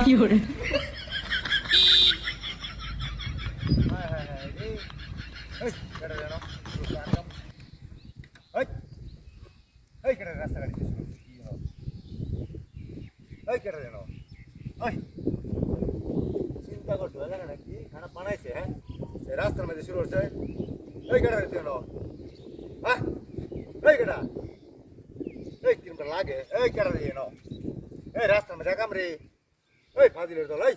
কি এই চিন্তা করছ জানে নাকি খানা বানাইছে হ্যাঁ রাস্তার মধ্যে শুরু হচ্ছে এই কেটে দেন হ্যাঁ এই কেটা এই কিরমটা লাগে এই কেটে দিয়ে এই রাস্তার মধ্যে কাম এই ফাজিলের দল, এই।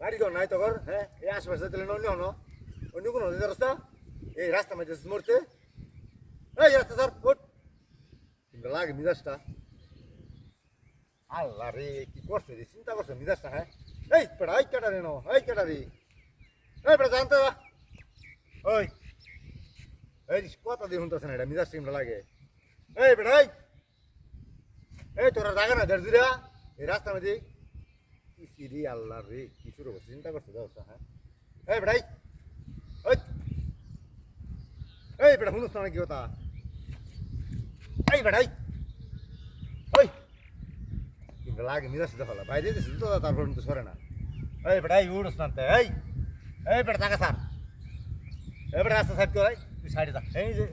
গাড়ি তো নাই তো ঘর হ্যাঁ? এই আশেপাশে তাহলে অন্য হনো অন্য কোনো রাস্তা? এই রাস্তা মধ্যে মরতে। এই রাস্তা স্যার কিন্তু লাগে মিজাজটা। আল্লাহ রে, কি করছে রে? চিন্তা করছে মিজাজটা হ্যাঁ? এই, পেড়া, এই কেটা রে নো এই কেটা রে? এই, পেড়া, জানতে ওই। এই কথা দিয়ে শুনতেছে না এটা, মিজাজ টিমটা লাগে। এই রাস্তার মধ্যে সিরি আল্লাহ রে, কি শুরু করছে চিন্তা করছে ব্যবস্থা হ্যাঁ? এই বেটাই, এই বেটা, শুনুস না কি কথা? এই বেটাই ওই লাগে মিজাস দেখো বাইরে দিয়েছি তো, তারপর তো সরে না। এই বেটাই উড়স না এই এই বেটা থাকা স্যার এই বেটা রাস্তা সাইড কর তুই সাইডে যা। এই যে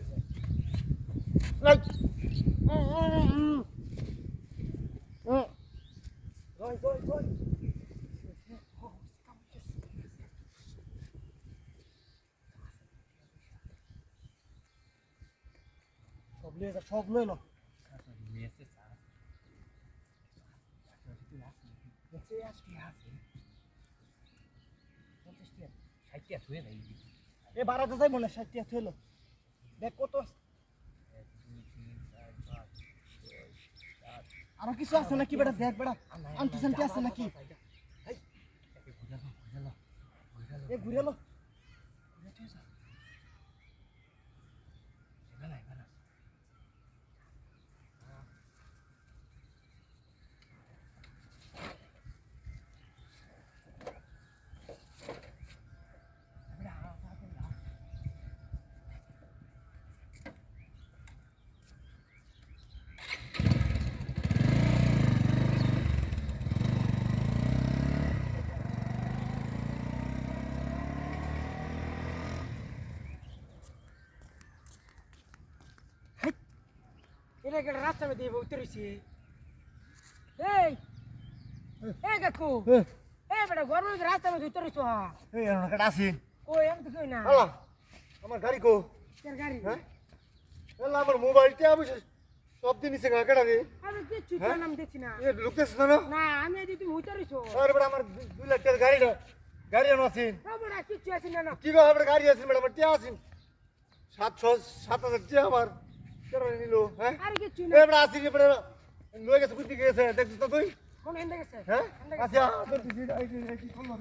সব লিয়ে যা সব লইল এ বারাতে যাই মনে ষাট টিয়া থইল। দেখ কত। আরও কিছু আছে নাকি বেটা? দেখ বেটা আনতে শান্তি আছে নাকি? এ, ঘুরে এলো এটা একটা রাস্তার মধ্যে উতরেছি এই এই কাকু এই বেটা গরমের মধ্যে রাস্তার মধ্যে উতরেছ এই একটা আসিন কই আমি তো কই না? আমার গাড়ি কো তোর গাড়ি? হ্যাঁ আমার মোবাইলটা আমি সব দিন নিচে কাটা রে আমি কিচ্ছু নাম দেখছি না? এ লুকতেছিস না না? আমি এদি তুমি উতরেছ আরে বড় আমার দু- দুই লাখ টাকার গাড়িটা গাড়ি আনো আসিন না বেটা কিচ্ছু আছে না কি বা আমার গাড়ি আছে ম্যাডাম টিয়া আসিন সাতশো সাত হাজার টিয়া আমার কেন নিল হ্যাঁ আরে কিচ্ছু না বড় আসিন এবারে লয়ে গেছে কুত্তি গেছে দেখছিস তো তুই কোন হেন্দে গেছে হ্যাঁ আচ্ছা তোর দিদি এই কি করল